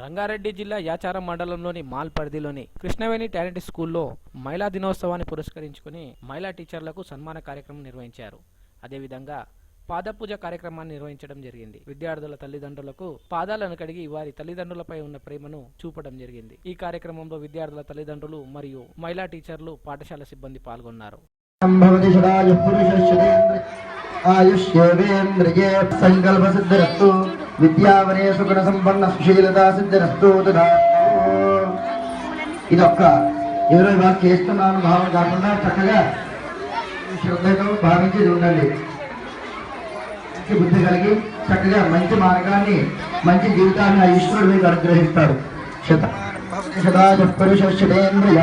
రంగారెడ్డి జిల్లా యాచారం మండలంలోని మాల్ పరిధిలోని కృష్ణవేణి టాలెంట్ స్కూల్లో మహిళా దినోత్సవాన్ని పురస్కరించుకుని మహిళా టీచర్లకు సన్మాన కార్యక్రమం నిర్వహించారు. అదేవిధంగా పాదపూజ కార్యక్రమాన్ని నిర్వహించడం జరిగింది. విద్యార్థుల తల్లిదండ్రులకు పాదాలను కడిగి వారి తల్లిదండ్రులపై ఉన్న ప్రేమను చూపడం జరిగింది. ఈ కార్యక్రమంలో విద్యార్థుల తల్లిదండ్రులు మరియు మహిళా టీచర్లు పాఠశాల సిబ్బంది పాల్గొన్నారు. సంకల్ప సిద్ధిరస్తు విద్యావనే సంపన్న సుశీలతా సిద్ధిరస్తు ఇదొక్క ఎవరో ఇవాళ చేస్తున్నాను భావం కాకుండా చక్కగా శ్రద్ధతో భావించి ఇది ఉండండి. మంచి బుద్ధి కలిగి చక్కగా మంచి మార్గాన్ని మంచి జీవితాన్ని ఆ ఈశ్వరుడు మీకు అనుగ్రహిస్తాడు శత శతాజ పురుషేంద్రియ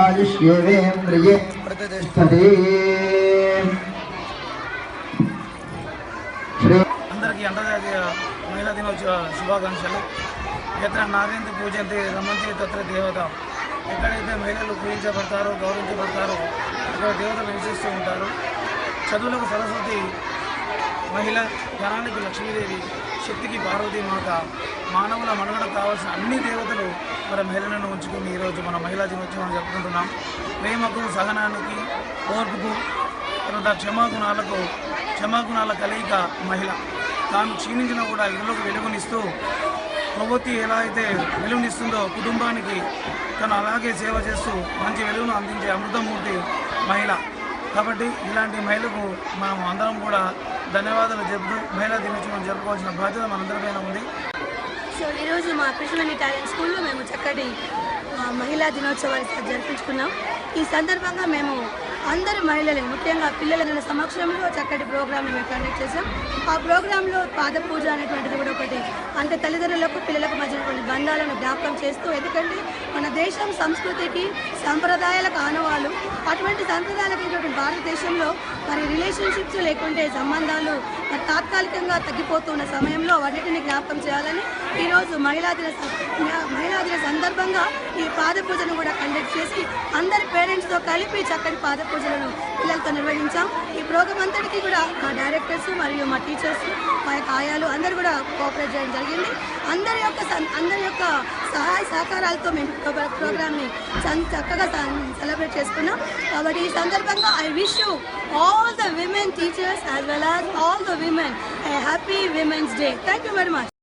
ఆయుష్యేవేంద్రియే శ్రీ అందరికీ అంతర్జాతీయ మహిళా దినోత్సవ శుభాకాంక్షలు. ఎత్ర నాగేంద్ర పూజంతి రమంతి తత్ర దేవత. ఎక్కడైతే మహిళలు పూజించబడతారో గౌరవించబడతారో అక్కడ దేవతలు నివసిస్తూ ఉంటారు. చదువులకు సరస్వతి మహిళ ధనానికి లక్ష్మీదేవి శక్తికి పార్వతీ మాత మానవుల మనుగడ కావాల్సిన అన్ని దేవతలు మన మహిళలను ఉంచుకుని ఈరోజు మన మహిళా దినోత్సవం జరుపుకుంటున్నాం. ప్రేమకు సహనానికి ఓర్పుకు తర్వాత క్షమాగుణాలకు క్షమాగుణాల కలయిక మహిళ. తాను క్షీణించినా కూడా ఇళ్ళకు వెలుగునిస్తూ ప్రవృత్తి ఎలా అయితే వెలుగునిస్తుందో కుటుంబానికి తను అలాగే సేవ చేస్తూ మంచి వెలుగును అందించే అమృతమూర్తి మహిళ. కాబట్టి ఇలాంటి మహిళకు మనం అందరం కూడా ధన్యవాదాలు చెబుతూ మహిళా దినోత్సవం జరుపుకోవాల్సిన బాధ్యత మనందరిపైన ఉంది. సో ఈరోజు మా కృష్ణవేణి టాలెంట్ స్కూల్లో మేము చక్కటి మహిళా దినోత్సవాన్ని జరుపుకుంటున్నాం ఈ సందర్భంగా మేము అందరు మహిళలు ముఖ్యంగా పిల్లల సమక్షంలో చక్కటి ప్రోగ్రాంలు మేము కండక్ట్ చేసాం ఆ ప్రోగ్రాంలో పాద పూజ అనేటువంటిది కూడా ఒకటి అంటే తల్లిదండ్రులకు పిల్లలకు మధ్యనటువంటి బంధాలను జ్ఞాపకం చేస్తూ ఎందుకంటే మన దేశం సంస్కృతికి సంప్రదాయాలకు ఆనవాళ్ళు. అటువంటి సంప్రదాయాలకు భారతదేశంలో మరి రిలేషన్షిప్స్ లేకుంటే సంబంధాలు మరి తాత్కాలికంగా తగ్గిపోతున్న సమయంలో వాటిని జ్ఞాపకం చేయాలని ఈరోజు మహిళా దిన మహిళా దిన సందర్భంగా ఈ పాద పూజను కూడా కండక్ట్ చేసి అందరి పేరెంట్స్తో కలిపి చక్కటి పాద పూజలను పిల్లలతో నిర్వహించాం. ఈ ప్రోగ్రామ్ అంతటికీ కూడా మా డైరెక్టర్స్ మరియు మా టీచర్స్ మా యొక్క ఆయాలు అందరూ కూడా కోఆపరేట్ చేయడం జరిగింది. అందరి యొక్క సన్- అందరి యొక్క సహాయ సహకారాలతో మేము ప్రోగ్రామ్ని చక్కగా సెలబ్రేట్ చేసుకున్నాం. కాబట్టి ఈ సందర్భంగా I wish you all the women teachers as well as all the women happy women's day thank you very much